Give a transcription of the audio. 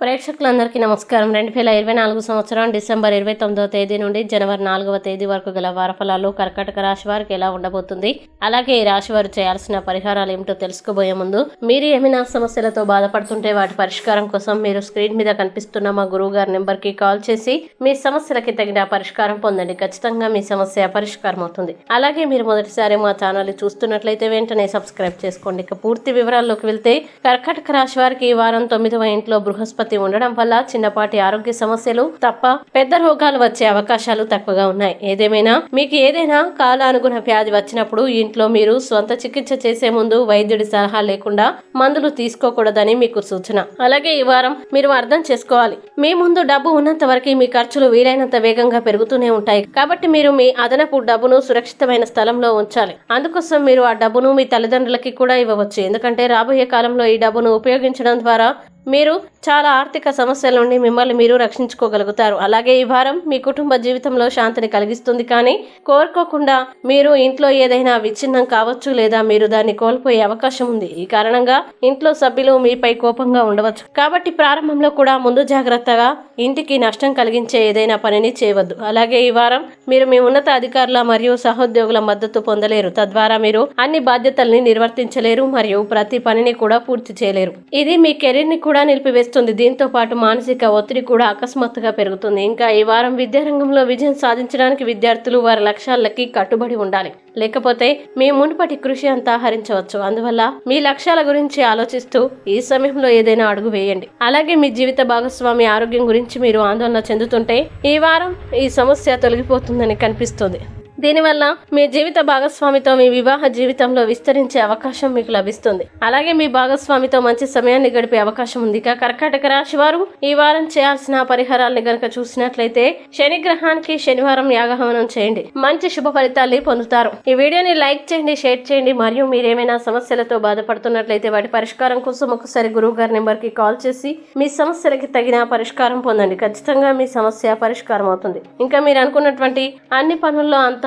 ప్రేక్షకులందరికీ నమస్కారం. రెండు వేల ఇరవై నాలుగు సంవత్సరం డిసెంబర్ ఇరవై తొమ్మిదవ తేదీ నుండి జనవరి నాలుగవ తేదీ వరకు గల వారఫలాలు కర్కాటక రాశి వారికి ఎలా ఉండబోతుంది? అలాగే ఈ రాశి వారు చేయాల్సిన పరిహారాలు ఏమిటో తెలుసుకోబోయే ముందు మీరు ఏమైనా సమస్యలతో బాధపడుతుంటే వాటి పరిష్కారం కోసం మీరు స్క్రీన్ మీద కనిపిస్తున్న మా గురువు గారి నెంబర్కి కాల్ చేసి మీ సమస్యలకి తగిన పరిష్కారం పొందండి. ఖచ్చితంగా మీ సమస్య పరిష్కారం అవుతుంది. అలాగే మీరు మొదటిసారి మా ఛానల్ చూస్తున్నట్లయితే వెంటనే సబ్స్క్రైబ్ చేసుకోండి. ఇక పూర్తి వివరాల్లోకి వెళ్తే కర్కాటక రాశి వారికి ఈ వారం తొమ్మిదవ ఇంట్లో బృహస్పతి ఉండడం వల్ల చిన్నపాటి ఆరోగ్య సమస్యలు తప్ప పెద్ద రోగాలు వచ్చే అవకాశాలు తక్కువగా ఉన్నాయి. ఏదేమైనా మీకు ఏదైనా కాలానుగుణ వ్యాధి వచ్చినప్పుడు ఇంట్లో మీరు స్వంత చికిత్స చేసే ముందు వైద్యుడి సలహా లేకుండా మందులు తీసుకోకూడదని మీకు సూచన. అలాగే ఈ వారం మీరు అర్థం చేసుకోవాలి. మీ ముందు డబ్బు ఉన్నంత వరకు మీ ఖర్చులు వీలైనంత వేగంగా పెరుగుతూనే ఉంటాయి. కాబట్టి మీరు మీ అదనపు డబ్బును సురక్షితమైన స్థలంలో ఉంచాలి. అందుకోసం మీరు ఆ డబ్బును మీ తల్లిదండ్రులకి కూడా ఇవ్వవచ్చు. ఎందుకంటే రాబోయే కాలంలో ఈ డబ్బును ఉపయోగించడం ద్వారా మీరు చాలా ఆర్థిక సమస్యల నుండి మిమ్మల్ని మీరు రక్షించుకోగలుగుతారు. అలాగే ఈ వారం మీ కుటుంబ జీవితంలో శాంతిని కలిగిస్తుంది. కానీ కోరుకోకుండా మీరు ఇంట్లో ఏదైనా విచ్ఛిన్నం కావచ్చు లేదా మీరు దాన్ని కోల్పోయే అవకాశం ఉంది. ఈ కారణంగా ఇంట్లో సభ్యులు మీపై కోపంగా ఉండవచ్చు. కాబట్టి ప్రారంభంలో కూడా ముందు జాగ్రత్తగా ఇంటికి నష్టం కలిగించే ఏదైనా పనిని చేయవద్దు. అలాగే ఈ వారం మీరు మీ ఉన్నత అధికారుల మరియు సహోద్యోగుల మద్దతు పొందలేరు. తద్వారా మీరు అన్ని బాధ్యతల్ని నిర్వర్తించలేరు మరియు ప్రతి పనిని కూడా పూర్తి చేయలేరు. ఇది మీ కెరీర్ని కూడా నిలిపివేస్తుంది. దీంతో పాటు మానసిక ఒత్తిడి కూడా అకస్మాత్తుగా పెరుగుతుంది. ఇంకా ఈ వారం విద్యారంగంలో విజయం సాధించడానికి విద్యార్థులు వారి లక్ష్యాలకి కట్టుబడి ఉండాలి. లేకపోతే మీ మునుపటి కృషి అంతా హరించవచ్చు. అందువల్ల మీ లక్ష్యాల గురించి ఆలోచిస్తూ ఈ సమయంలో ఏదైనా అడుగు వేయండి. అలాగే మీ జీవిత భాగస్వామి ఆరోగ్యం గురించి మీరు ఆందోళన చెందుతుంటే ఈ వారం ఈ సమస్య తొలగిపోతుందని కనిపిస్తుంది. దీనివల్ల మీ జీవిత భాగస్వామితో మీ వివాహ జీవితంలో విస్తరించే అవకాశం మీకు లభిస్తుంది. అలాగే మీ భాగస్వామితో మంచి సమయాన్ని గడిపే అవకాశం ఉంది. ఇక కర్కాటక రాశి వారు ఈ వారం చేయాల్సిన పరిహారాలను గనక చూసినట్లయితే శని గ్రహానికి శనివారం యాగహవనం చేయండి. మంచి శుభ ఫలితాల్ని పొందుతారు. ఈ వీడియోని లైక్ చేయండి షేర్ చేయండి. మరియు మీరేమైనా సమస్యలతో బాధపడుతున్నట్లయితే వాటి పరిష్కారం కోసం ఒకసారి గురువు గారి నెంబర్కి కాల్ చేసి మీ సమస్యలకి తగిన పరిష్కారం పొందండి. ఖచ్చితంగా మీ సమస్య పరిష్కారం అవుతుంది. ఇంకా మీరు అనుకున్నటువంటి అన్ని పనుల్లో అంత